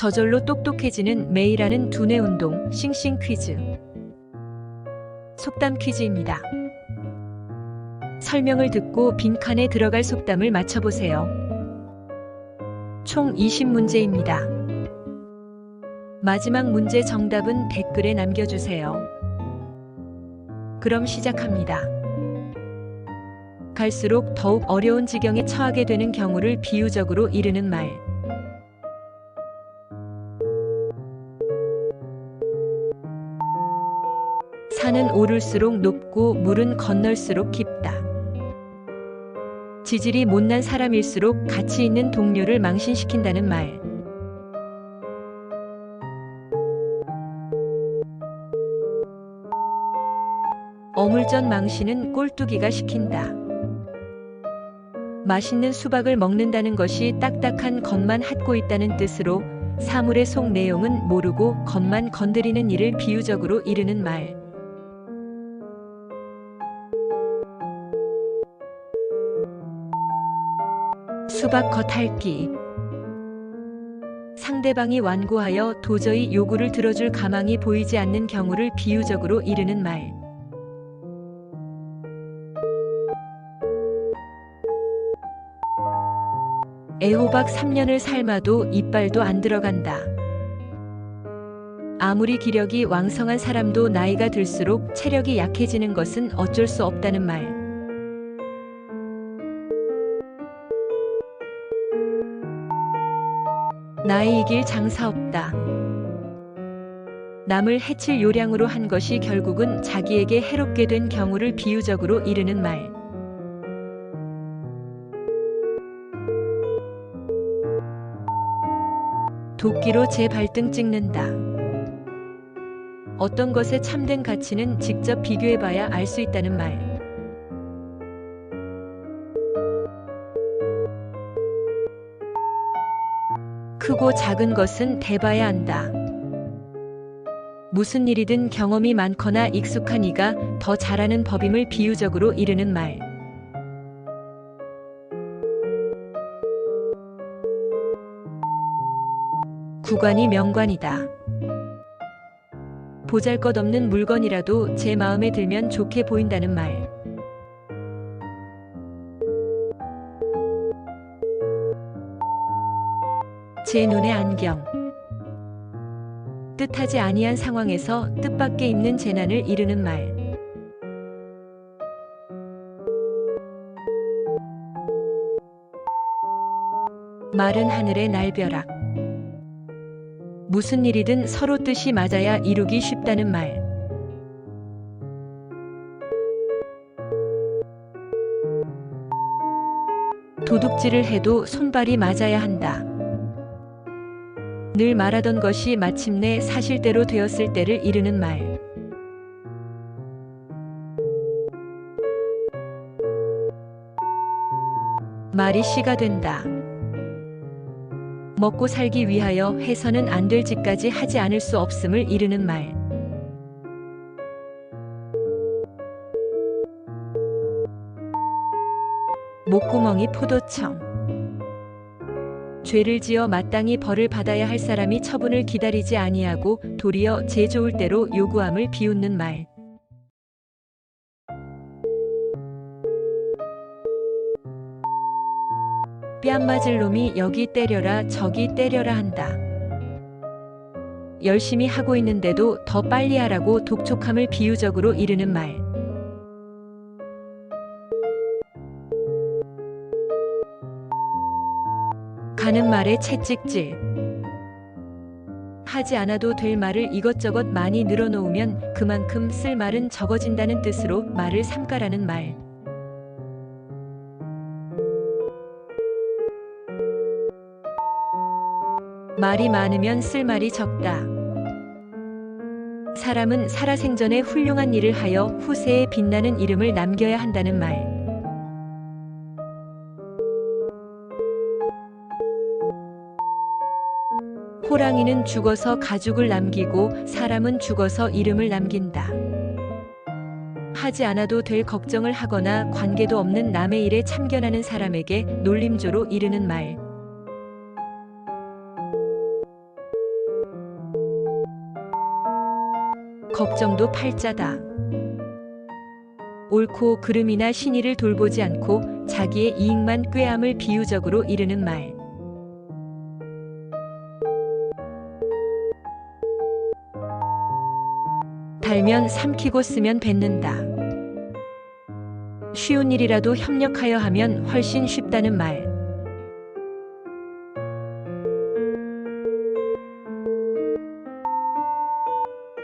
저절로 똑똑해지는 매일 하는 두뇌 운동 싱싱 퀴즈. 속담 퀴즈입니다. 설명을 듣고 빈칸에 들어갈 속담을 맞춰보세요. 총 20문제입니다. 마지막 문제 정답은 댓글에 남겨주세요. 그럼 시작합니다. 갈수록 더욱 어려운 지경에 처하게 되는 경우를 비유적으로 이르는 말. 산은 오를수록 높고 물은 건널수록 깊다. 지질이 못난 사람일수록 가치 있는 동료를 망신시킨다는 말. 어물전 망신은 꼴뚜기가 시킨다. 맛있는 수박을 먹는다는 것이 딱딱한 겉만 핥고 있다는 뜻으로 사물의 속 내용은 모르고 겉만 건드리는 일을 비유적으로 이르는 말. 수박 겉핥기 상대방이 완고하여 도저히 요구를 들어줄 가망이 보이지 않는 경우를 비유적으로 이르는 말. 애호박 3년을 삶아도 이빨도 안 들어간다. 아무리 기력이 왕성한 사람도 나이가 들수록 체력이 약해지는 것은 어쩔 수 없다는 말. 나이 이길 장사 없다. 남을 해칠 요량으로 한 것이 결국은 자기에게 해롭게 된 경우를 비유적으로 이르는 말. 도끼로 제 발등 찍는다. 어떤 것의 참된 가치는 직접 비교해봐야 알 수 있다는 말. 크고 작은 것은 대봐야 한다. 무슨 일이든 경험이 많거나 익숙한 이가 더 잘하는 법임을 비유적으로 이르는 말. 구관이 명관이다. 보잘 것 없는 물건이라도 제 마음에 들면 좋게 보인다는 말. 제 눈의 안경. 뜻하지 아니한 상황에서 뜻밖의 있는 재난을 이르는 말. 마른 하늘의 날벼락. 무슨 일이든 서로 뜻이 맞아야 이루기 쉽다는 말. 도둑질을 해도 손발이 맞아야 한다. 늘 말하던 것이 마침내 사실대로 되었을 때를 이르는 말. 말이 씨가 된다. 먹고 살기 위하여 해서는 안 될 짓까지 하지 않을 수 없음을 이르는 말. 목구멍이 포도청. 죄를 지어 마땅히 벌을 받아야 할 사람이 처분을 기다리지 아니하고 도리어 제 좋을 대로 요구함을 비웃는 말. 뺨 맞을 놈이 여기 때려라 저기 때려라 한다. 열심히 하고 있는데도 더 빨리 하라고 독촉함을 비유적으로 이르는 말. 가는 말에 채찍질. 하지 않아도 될 말을 이것저것 많이 늘어놓으면 그만큼 쓸 말은 적어진다는 뜻으로 말을 삼가라는 말. 말이 많으면 쓸 말이 적다. 사람은 살아생전에 훌륭한 일을 하여 후세에 빛나는 이름을 남겨야 한다는 말. 호랑이는 죽어서 가죽을 남기고 사람은 죽어서 이름을 남긴다. 하지 않아도 될 걱정을 하거나 관계도 없는 남의 일에 참견하는 사람에게 놀림조로 이르는 말. 걱정도 팔자다. 옳고 그름이나 신의를 돌보지 않고 자기의 이익만 꾀함을 비유적으로 이르는 말. 달면 삼키고 쓰면 뱉는다. 쉬운 일이라도 협력하여 하면 훨씬 쉽다는 말.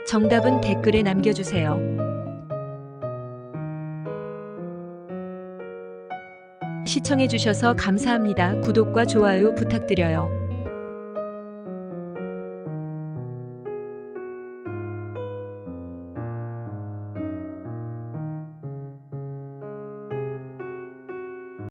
정답은 댓글에 남겨주세요. 시청해주셔서 감사합니다. 구독과 좋아요 부탁드려요.